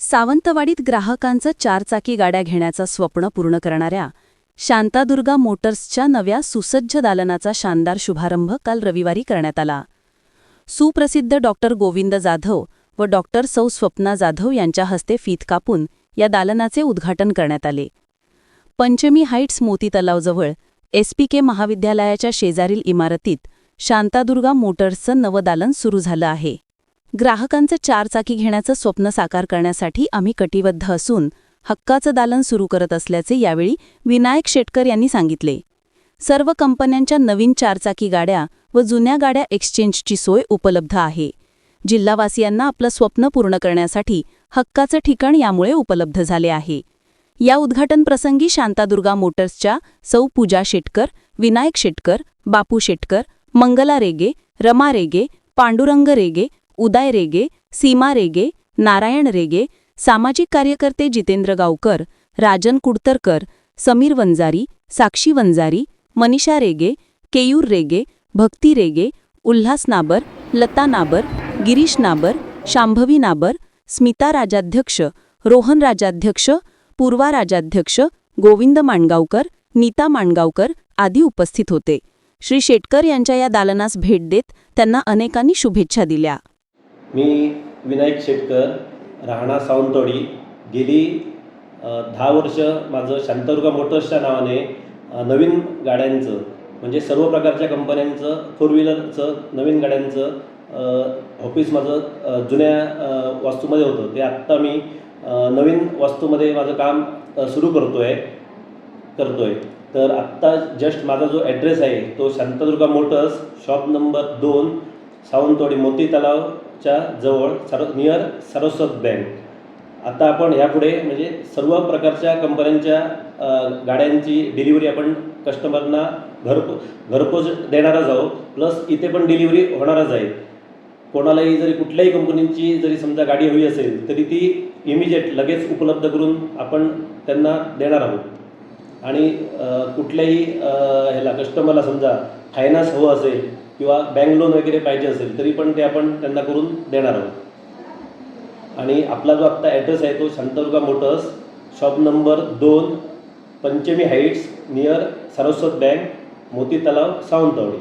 सावंतवाडीत ग्राहकांचं चारचाकी गाड्या घेण्याचं स्वप्न पूर्ण करणाऱ्या शांतादुर्गा मोटर्सच्या नव्या सुसज्ज दालनाचा शानदार शुभारंभ काल रविवारी करण्यात आला. सुप्रसिद्ध डॉक्टर गोविंद जाधव व डॉक्टर सौ स्वप्ना जाधव यांच्या हस्ते फीत कापून या दालनाचे उद्घाटन करण्यात आले. पंचमी हाईट्स मोती तलावजवळ एसपीके महाविद्यालयाच्या शेजारील इमारतीत शांतादुर्गा मोटर्सचं नवं दालन सुरू झालं आहे. ग्राहकांचं चारचाकी घेण्याचं स्वप्न साकार करण्यासाठी आम्ही कटिबद्ध असून हक्काचं दालन सुरू करत असल्याचे यावेळी विनायक शेटकर यांनी सांगितले. सर्व कंपन्यांच्या नवीन चारचाकी गाड्या व जुन्या गाड्या एक्सचेंजची सोय उपलब्ध आहे. जिल्हावासियांना आपलं स्वप्न पूर्ण करण्यासाठी हक्काचं ठिकाण यामुळे उपलब्ध झाले आहे. या उद्घाटनप्रसंगी शांतादुर्गा मोटर्सच्या सौ पूजा शेटकर विनायक शेटकर बापू शेटकर मंगला रेगे रमा रेगे पांडुरंग रेगे उदय रेगे सीमा रेगे नारायण रेगे सामाजिक कार्यकर्ते जितेंद्र गावकर राजन कुडतरकर समीर वंजारी साक्षी वंजारी मनीषा रेगे केयूर रेगे भक्ती रेगे उल्हास नाबर लता नाबर गिरीश नाबर शांभवी नाबर स्मिता राजाध्यक्ष रोहन राजाध्यक्ष पूर्वा राजाध्यक्ष गोविंद माणगावकर नीता माणगावकर आदी उपस्थित होते. श्री शेटकर यांच्या या दालनास भेट देत त्यांना अनेकांनी शुभेच्छा दिल्या. मी विनायक शेटकर राहणार सावंतवाडी. गेली दहा वर्ष माझं शांतादुर्गा मोटर्सच्या नावाने नवीन गाड्यांचं म्हणजे सर्व प्रकारच्या कंपन्यांचं फोर व्हीलरचं नवीन गाड्यांचं ऑफिस माझं जुन्या वास्तूमध्ये होतं. ते आत्ता मी नवीन वास्तूमध्ये माझं काम सुरू करतो आहे करतो आहे तर आत्ता जस्ट माझा जो ॲड्रेस आहे तो शांतादुर्गा मोटर्स शॉप नंबर दोन सावंतवाडी मोती तलाव च्या जवळ सर नियर सरस्वत बँक आता आपण ह्यापुढे म्हणजे सर्व प्रकारच्या कंपन्यांच्या गाड्यांची डिलिव्हरी आपण कस्टमरना घरपो घरपोच देणारच आहोत. प्लस इथे पण डिलिव्हरी होणारच आहे. कोणालाही जरी कुठल्याही कंपनीची जरी समजा गाडी हवी असेल तरी ती इमिजिएट लगेच उपलब्ध करून आपण त्यांना देणार आहोत. आणि कुठल्याही ह्याला कस्टमरला समजा फायनान्स हवं असेल किंवा बँक लोन वगैरे पाहिजे असेल तरी पण ते आपण त्यांना करून देणार आहोत. आणि आपला जो आत्ता ॲड्रेस आहे तो शांतदुर्गा मोटर्स शॉप नंबर दोन Panchami heights near Saraswat bank Moti Talav Sawantwadi.